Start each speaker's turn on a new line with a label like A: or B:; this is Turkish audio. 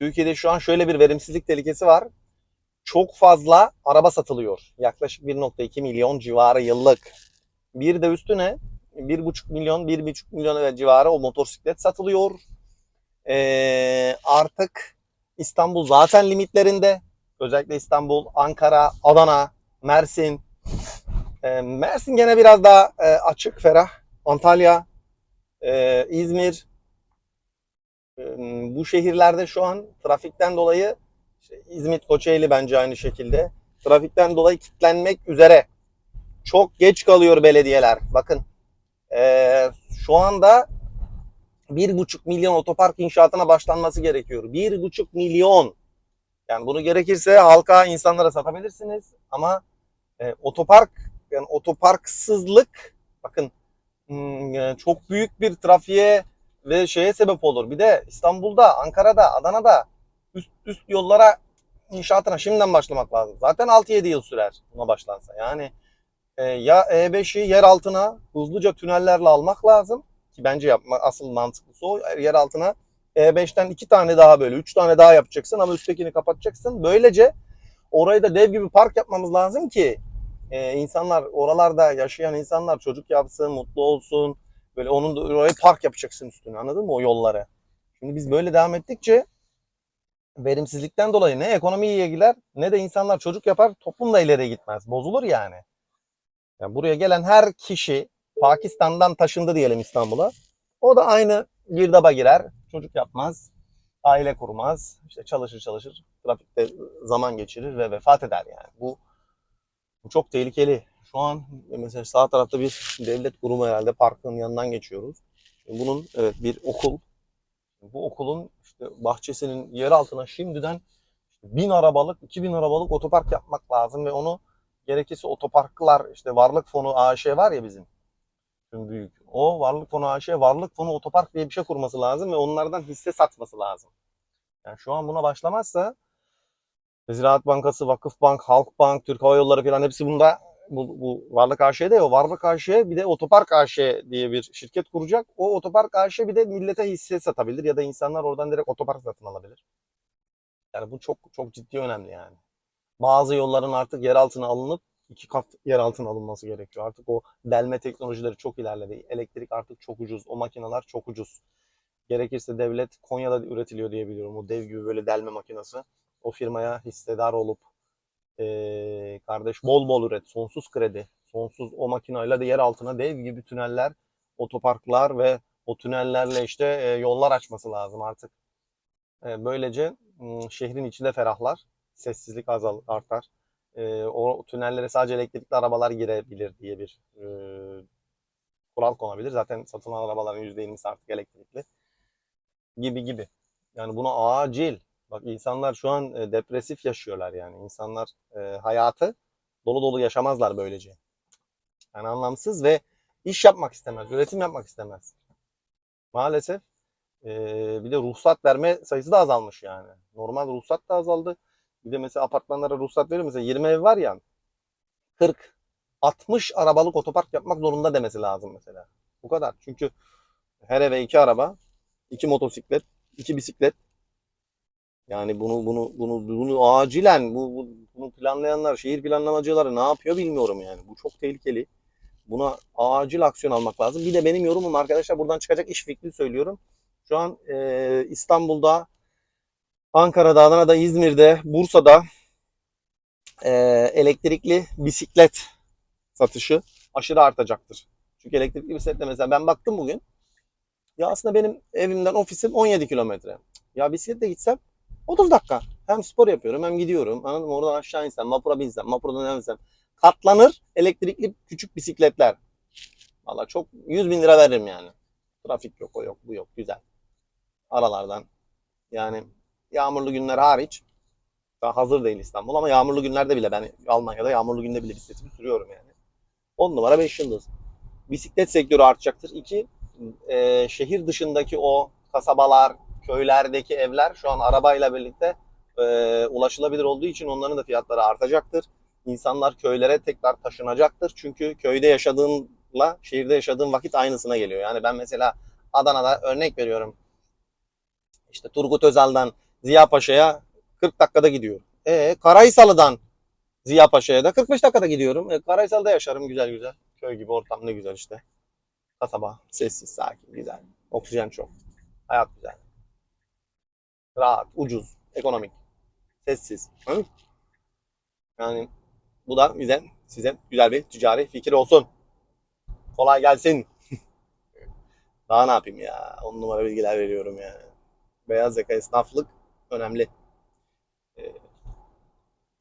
A: Türkiye'de şu an şöyle bir verimsizlik tehlikesi var. Çok fazla araba satılıyor. Yaklaşık 1.2 milyon civarı yıllık. Bir de üstüne 1.5 milyon, 1.5 milyon civarı o motosiklet satılıyor. Ee, artık İstanbul zaten limitlerinde. Özellikle İstanbul, Ankara, Adana, Mersin. Ee, Mersin gene biraz daha e, açık, ferah. Antalya, e, İzmir. Bu şehirlerde şu an trafikten dolayı işte İzmit, Kocaeli bence aynı şekilde. Trafikten dolayı kilitlenmek üzere. Çok geç kalıyor belediyeler. Bakın e, şu anda bir buçuk milyon otopark inşaatına başlanması gerekiyor. Bir buçuk milyon. Yani bunu gerekirse halka, insanlara satabilirsiniz. Ama e, otopark, yani otoparksızlık, bakın hmm, çok büyük bir trafiğe ve şeye sebep olur. Bir de İstanbul'da, Ankara'da, Adana'da üst üst yollara inşaatına şimdiden başlamak lazım. Zaten 6-7 yıl sürer buna başlansa. Yani e, ya E5'i yer altına hızlıca tünellerle almak lazım ki bence yapma asıl mantıklısı o. Yer altına E5'ten iki tane daha böyle, üç tane daha yapacaksın ama üsttekini kapatacaksın. Böylece orayı da dev gibi park yapmamız lazım ki e, insanlar oralarda yaşayan insanlar çocuk yapsın, mutlu olsun. Böyle onun da orayı park yapacaksın üstüne anladın mı o yolları? Şimdi biz böyle devam ettikçe verimsizlikten dolayı ne ekonomi iyiye gider ne de insanlar çocuk yapar toplum da ileriye gitmez. Bozulur yani. yani. Buraya gelen her kişi Pakistan'dan taşındı diyelim İstanbul'a. O da aynı girdaba girer. Çocuk yapmaz. Aile kurmaz. işte çalışır çalışır. Trafikte zaman geçirir ve vefat eder yani. Bu, bu çok tehlikeli. Şu an mesela sağ tarafta bir devlet kurumu herhalde parkın yanından geçiyoruz. Bunun evet bir okul. Bu okulun işte bahçesinin yer altına şimdiden bin arabalık, 2000 arabalık otopark yapmak lazım ve onu gerekirse otoparklar işte varlık fonu AŞ var ya bizim tüm büyük. O varlık fonu AŞ varlık fonu otopark diye bir şey kurması lazım ve onlardan hisse satması lazım. Yani şu an buna başlamazsa Ziraat Bankası, Vakıfbank, Halkbank, Türk Hava Yolları falan hepsi bunda bu, bu Varlık AŞ'de ya. O Varlık AŞ bir de Otopark AŞ diye bir şirket kuracak. O Otopark AŞ bir de millete hisse satabilir ya da insanlar oradan direkt otopark satın alabilir. Yani bu çok çok ciddi önemli yani. Bazı yolların artık yer altına alınıp iki kat yer altına alınması gerekiyor. Artık o delme teknolojileri çok ilerledi. Elektrik artık çok ucuz. O makineler çok ucuz. Gerekirse devlet Konya'da üretiliyor diye biliyorum. O dev gibi böyle delme makinesi. O firmaya hissedar olup ee, kardeş bol bol üret. Sonsuz kredi. Sonsuz o makineyle de yer altına dev gibi tüneller, otoparklar ve o tünellerle işte e, yollar açması lazım artık. E, böylece şehrin içi de ferahlar. Sessizlik azal artar. E, o tünellere sadece elektrikli arabalar girebilir diye bir e, kural konabilir. Zaten satılan arabaların %20'si artık elektrikli. Gibi gibi. Yani bunu acil Bak insanlar şu an e, depresif yaşıyorlar yani. İnsanlar e, hayatı dolu dolu yaşamazlar böylece. Yani anlamsız ve iş yapmak istemez, üretim yapmak istemez. Maalesef e, bir de ruhsat verme sayısı da azalmış yani. Normal ruhsat da azaldı. Bir de mesela apartmanlara ruhsat veriyor. Mesela 20 ev var ya 40, 60 arabalık otopark yapmak zorunda demesi lazım mesela. Bu kadar. Çünkü her eve iki araba, iki motosiklet, iki bisiklet, yani bunu bunu bunu bunu acilen bu, bu bunu planlayanlar, şehir planlamacıları ne yapıyor bilmiyorum yani. Bu çok tehlikeli. Buna acil aksiyon almak lazım. Bir de benim yorumum arkadaşlar buradan çıkacak iş fikri söylüyorum. Şu an e, İstanbul'da, Ankara'da, Adana'da, İzmir'de, Bursa'da e, elektrikli bisiklet satışı aşırı artacaktır. Çünkü elektrikli bisikletle mesela ben baktım bugün. Ya aslında benim evimden ofisim 17 kilometre. Ya bisikletle gitsem 30 dakika. Hem spor yapıyorum hem gidiyorum. Anladın mı? Oradan aşağı insem, vapura binsem, vapurdan insem. Katlanır elektrikli küçük bisikletler. Valla çok 100 bin lira veririm yani. Trafik yok, o yok, bu yok. Güzel. Aralardan. Yani yağmurlu günler hariç. Daha hazır değil İstanbul ama yağmurlu günlerde bile ben Almanya'da yağmurlu günde bile bisikletimi sürüyorum yani. 10 numara 5 yıldız. Bisiklet sektörü artacaktır. İki, e, şehir dışındaki o kasabalar, köylerdeki evler şu an arabayla birlikte e, ulaşılabilir olduğu için onların da fiyatları artacaktır. İnsanlar köylere tekrar taşınacaktır. Çünkü köyde yaşadığınla şehirde yaşadığın vakit aynısına geliyor. Yani ben mesela Adana'da örnek veriyorum. İşte Turgut Özal'dan Ziya Paşa'ya 40 dakikada gidiyorum. E Karaysalı'dan Ziya Paşa'ya da 45 dakikada gidiyorum. E, Karaysalı'da yaşarım güzel güzel. Köy gibi ortam ne güzel işte. Kasaba, sessiz, sakin, güzel. Oksijen çok. Hayat güzel. Rahat, ucuz, ekonomik, sessiz. Hı? Yani bu da bize, size güzel bir ticari fikir olsun. Kolay gelsin. Daha ne yapayım ya? On numara bilgiler veriyorum ya. Beyaz yaka esnaflık önemli.